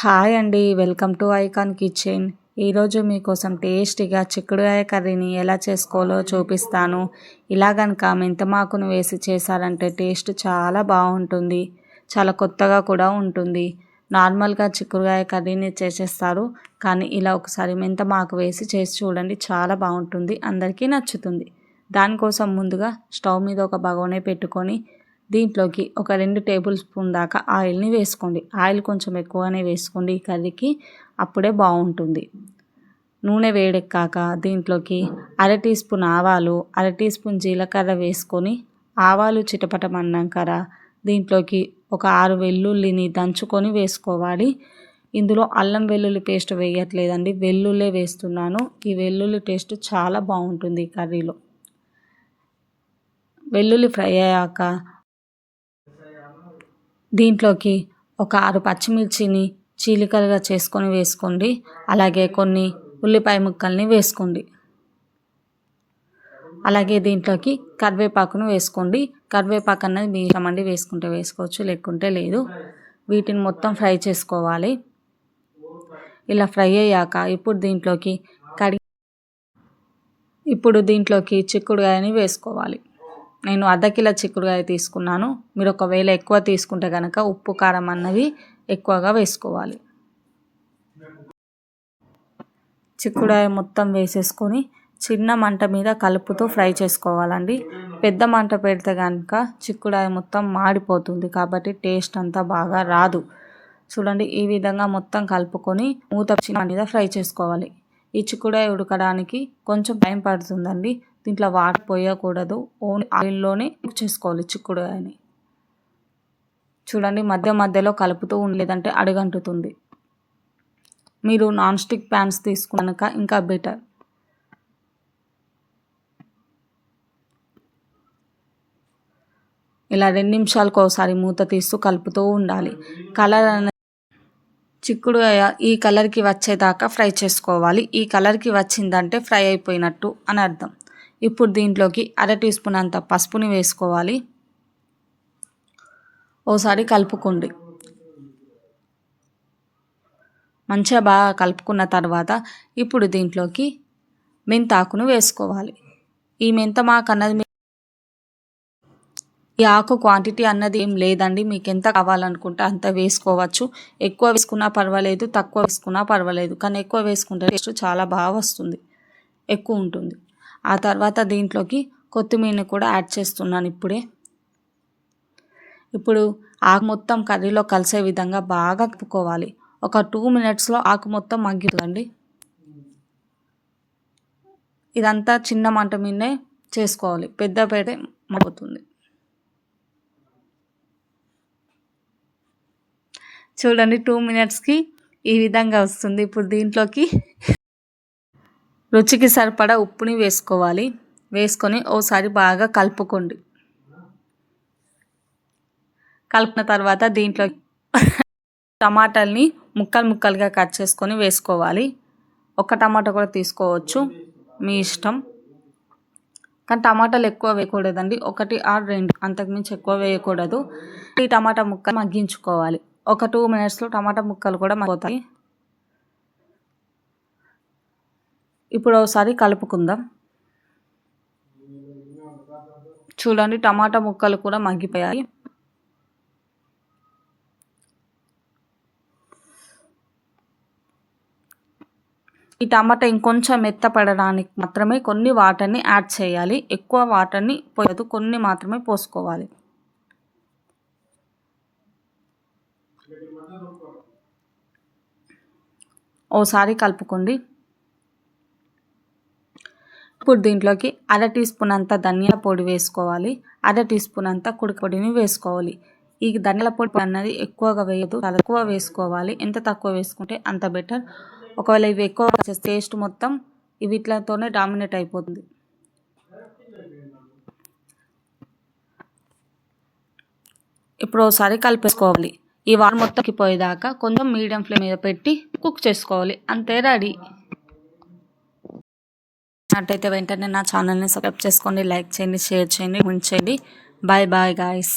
Hi అండి welcome to icon kitchen. ఈరోజు మీకోసం టేస్టీగా చిక్కుడుకాయ కర్రీని ఎలా చేసుకోవాలో చూపిస్తాను. ఇలా కనుక మెంతమాకును వేసి చేశారంటే టేస్ట్ చాలా బాగుంటుంది. చాలా కొత్తగా కూడా ఉంటుంది. నార్మల్గా చిక్కుడుకాయ కర్రీని చేసేస్తారు కానీ ఇలా ఒకసారి మెంతమాకు వేసి చేసి చూడండి చాలా బాగుంటుంది. అందరికీ నచ్చుతుంది. దానికోసం ముందుగా స్టవ్ మీద ఒక బగోనే పెట్టుకొని దీంట్లోకి ఒక రెండు టేబుల్ స్పూన్ దాకా ఆయిల్ని వేసుకోండి. ఆయిల్ కొంచెం ఎక్కువనే వేసుకోండి. ఈ కర్రీకి అప్పుడే బాగుంటుంది. నూనె వేడెక్కాక దీంట్లోకి అర టీ స్పూన్ ఆవాలు అర టీ స్పూన్ జీలకర్ర వేసుకొని ఆవాలు చిటపటమన్నాకర దీంట్లోకి ఒక ఆరు వెల్లుల్లిని దంచుకొని వేసుకోవాలి. ఇందులో అల్లం వెల్లుల్లి పేస్ట్ వేయట్లేదండి. వెల్లుల్లే వేస్తున్నాను. ఈ వెల్లుల్లి టేస్ట్ చాలా బాగుంటుంది ఈ కర్రీలో. వెల్లుల్లి ఫ్రై అయ్యాక దీంట్లోకి ఒక ఆరు పచ్చిమిర్చిని చీలికలుగా చేసుకొని వేసుకోండి. అలాగే కొన్ని ఉల్లిపాయ ముక్కల్ని వేసుకోండి. అలాగే దీంట్లోకి కరివేపాకును వేసుకోండి. కరివేపాకు అన్నది మీ ఇష్టమండి వేసుకుంటే వేసుకోవచ్చు లేకుంటే లేదు. వీటిని మొత్తం ఫ్రై చేసుకోవాలి. ఇలా ఫ్రై అయ్యాక ఇప్పుడు దీంట్లోకి కడిగి ఇప్పుడు దీంట్లోకి చిక్కుడుగాయని వేసుకోవాలి. నేను అర్ధ కిలో చిక్కుడుకాయ తీసుకున్నాను. మీరు ఒకవేళ ఎక్కువ తీసుకుంటే కనుక ఉప్పు కారం అన్నవి ఎక్కువగా వేసుకోవాలి. చిక్కుడుగాయ మొత్తం వేసేసుకొని చిన్న మంట మీద కలుపుతో ఫ్రై చేసుకోవాలండి. పెద్ద మంట పెడితే కనుక చిక్కుడాయ మొత్తం మాడిపోతుంది కాబట్టి టేస్ట్ అంతా బాగా రాదు. చూడండి ఈ విధంగా మొత్తం కలుపుకొని మూత చిన్న మీద ఫ్రై చేసుకోవాలి. ఈ చిక్కుడుకాయ ఉడకడానికి కొంచెం టైం పడుతుందండి. దీంట్లో వాటర్ పోయకూడదు. ఓన్ ఆయిల్లోనే కుక్ చేసుకోవాలి చిక్కుడుకాయని. చూడండి మధ్య మధ్యలో కలుపుతూ ఉండలేదంటే అడుగంటుతుంది. మీరు నాన్ స్టిక్ ప్యాన్స్ తీసుకున్నాక ఇంకా బెటర్. ఇలా రెండు నిమిషాలకు ఒకసారి మూత తీస్తూ కలుపుతూ ఉండాలి. కలర్ చిక్కుడు ఈ కలర్కి వచ్చేదాకా ఫ్రై చేసుకోవాలి. ఈ కలర్కి వచ్చిందంటే ఫ్రై అయిపోయినట్టు అని అర్థం. ఇప్పుడు దీంట్లోకి అర టీ స్పూన్ అంత పసుపుని వేసుకోవాలి. ఓసారి కలుపుకోండి. మంచిగా బాగా కలుపుకున్న తర్వాత ఇప్పుడు దీంట్లోకి మెంతాకును వేసుకోవాలి. ఈ మెంతమాకు అన్నది ఈ ఆకు క్వాంటిటీ అన్నది ఏం లేదండి. మీకు ఎంత కావాలనుకుంటే అంత వేసుకోవచ్చు. ఎక్కువ వేసుకున్నా పర్వాలేదు తక్కువ వేసుకున్నా పర్వాలేదు. కానీ ఎక్కువ వేసుకుంటే టేస్ట్ చాలా బాగా వస్తుంది. ఎక్కువ ఉంటుంది. ఆ తర్వాత దీంట్లోకి కొత్తిమీరని కూడా యాడ్ చేస్తున్నాను ఇప్పుడే. ఇప్పుడు ఆకు మొత్తం కర్రీలో కలిసే విధంగా బాగా కప్పుకోవాలి ఒక టూ మినిట్స్లో ఆకు మొత్తం మగ్గుతుందండి ఇదంతా చిన్న మంట మీదే చేసుకోవాలి. పెద్ద పెడితే మగ్గుతుంది చూడండి టూ మినిట్స్కి ఈ విధంగా వస్తుంది ఇప్పుడు దీంట్లోకి. రుచికి సరిపడా ఉప్పుని వేసుకోవాలి. వేసుకొని ఓసారి బాగా కలుపుకోండి. కలిపిన తర్వాత దీంట్లో టమాటాలని ముక్కలు ముక్కలుగా కట్ చేసుకొని వేసుకోవాలి. ఒక టమాటా కూడా తీసుకోవచ్చు. మీ ఇష్టం. కానీ టమాటాలు ఎక్కువ వేయకూడదండి. ఒకటి ఆరు రెండు అంతకుమించి ఎక్కువ వేయకూడదు. ఈ టమాటా ముక్క మగ్గించుకోవాలి. ఒక టూ మినిట్స్లో టమాటా ముక్కలు కూడా మగ్గిపోతాయి. ఇప్పుడు ఒకసారి కలుపుకుందాం. చూడండి టమాటా ముక్కలు కూడా మగ్గిపోయాయి. ఈ టమాటా ఇంకొంచెం మెత్తపడడానికి మాత్రమే కొన్ని వాటర్ని యాడ్ చేయాలి. ఎక్కువ వాటర్ని పోయదు కొన్ని మాత్రమే పోసుకోవాలి. ఓసారి కలుపుకోండి. ఇప్పుడు దీంట్లోకి అర టీ స్పూన్ అంత ధనియా పొడి వేసుకోవాలి. అర టీ స్పూన్ అంత కుడి పొడిని వేసుకోవాలి. ఈ ధనియాల పొడి అన్నది ఎక్కువగా వేయదు చాలా తక్కువ వేసుకోవాలి. ఎంత తక్కువ వేసుకుంటే అంత బెటర్. ఒకవేళ ఇవి ఎక్కువ టేస్ట్ మొత్తం వీటితోనే డామినేట్ అయిపోతుంది. ఇప్పుడు ఒకసారి కలిపేసుకోవాలి. ఈ వారం మొత్తంకి పోయేదాకా కొంచెం మీడియం ఫ్లేమ్ మీద పెట్టి కుక్ చేసుకోవాలి. అంతే రెడీ. అట్టయితే వెంటనే నా ఛానల్ని సబ్స్క్రైబ్ చేసుకోండి లైక్ చేయండి షేర్ చేయండి ఉంచండి బాయ్ బాయ్ గాయస్